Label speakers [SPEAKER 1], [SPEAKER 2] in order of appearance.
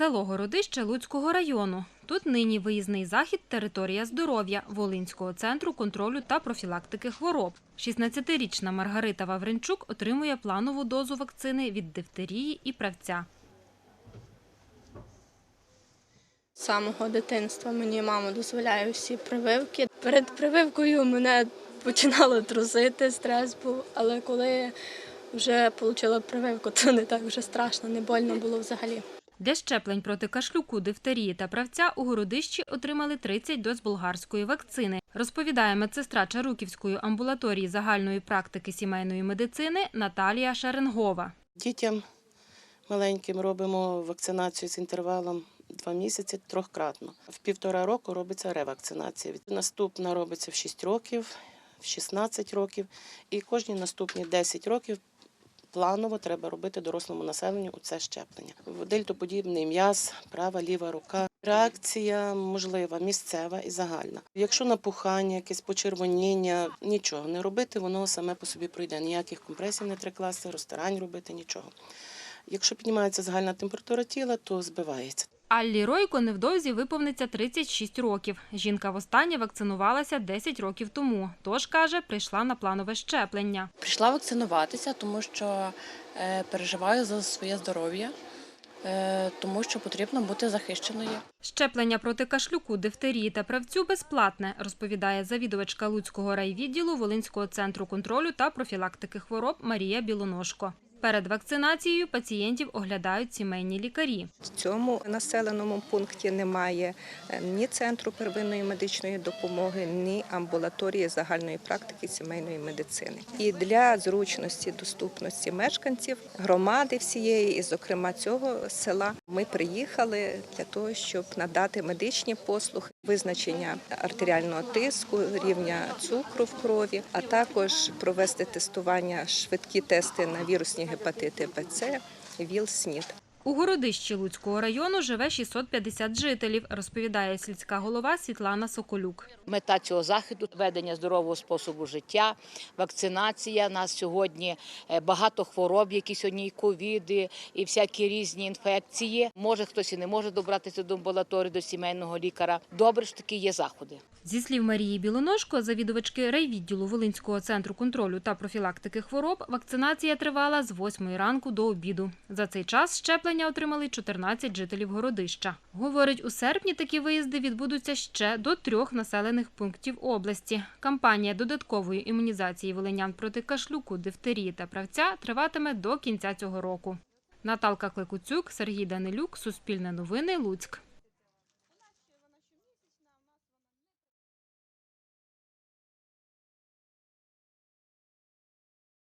[SPEAKER 1] Село Городище Луцького району. Тут нині виїзний захід «Територія здоров'я» Волинського центру контролю та профілактики хвороб. 16-річна Маргарита Вавренчук отримує планову дозу вакцини від дифтерії і правця.
[SPEAKER 2] З самого дитинства мені мама дозволяє всі прививки. Перед прививкою мене починало трусити, стрес був, але коли вже отримала прививку, то не так вже страшно, не больно було взагалі.
[SPEAKER 1] Для щеплень проти кашлюку, дифтерії та правця у Городищі отримали 30 доз болгарської вакцини, розповідає медсестра Чаруківської амбулаторії загальної практики сімейної медицини Наталія Шеренгова.
[SPEAKER 3] Дітям маленьким робимо вакцинацію з інтервалом два місяці трьохкратно. В півтора року робиться ревакцинація. Наступна робиться в 6 років, в 16 років, і кожні наступні 10 років планово треба робити дорослому населенню у це щеплення. Дельтоподібний м'яз, права, ліва рука. Реакція можлива, місцева і загальна. Якщо напухання, якесь почервоніння, нічого не робити, воно саме по собі пройде. Ніяких компресій не три класи, розтирань робити, нічого. Якщо піднімається загальна температура тіла, то збивається.
[SPEAKER 1] Аллі Ройко невдовзі виповниться 36 років. Жінка востаннє вакцинувалася 10 років тому. Тож, каже, прийшла на планове щеплення.
[SPEAKER 4] Прийшла вакцинуватися, тому що е, переживаю за своє здоров'я, е, тому що потрібно бути захищеною.
[SPEAKER 1] Щеплення проти кашлюку, дифтерії та правцю безплатне, розповідає завідувачка Луцького райвідділу Волинського центру контролю та профілактики хвороб Марія Білоножко. Перед вакцинацією пацієнтів оглядають сімейні лікарі.
[SPEAKER 5] В цьому населеному пункті немає е, ні центру первинної медичної допомоги, ні амбулаторії загальної практики сімейної медицини. І для зручності, доступності мешканців громади всієї, і зокрема цього села, ми приїхали для того, щоб надати медичні послуги, визначення артеріального тиску, рівня цукру в крові, а також провести тестування, швидкі тести на вірусні гепатити Б, ВІЛ, СНІД.
[SPEAKER 1] У Городищі Луцького району живе 650 жителів, розповідає сільська голова Світлана Соколюк.
[SPEAKER 6] Мета цього заходу ведення здорового способу життя, вакцинація. У нас сьогодні е, багато хвороб, які сьогодні і ковіди, і всякі різні інфекції. Може хтось і не може добратися до амбулаторії, до сімейного лікаря. Добре, що такі є заходи.
[SPEAKER 1] Зі слів Марії Білоножко, завідувачки райвідділу Волинського центру контролю та профілактики хвороб, вакцинація тривала з 8 ранку до обіду. За цей час щеплення отримали 14 жителів Городища. Говорить, у серпні такі виїзди відбудуться ще до трьох населених пунктів області. Кампанія додаткової імунізації волинян проти кашлюку, дифтерії та правця триватиме до кінця цього року. Наталка Клекуцюк, Сергій Данилюк, Суспільне новини, Луцьк.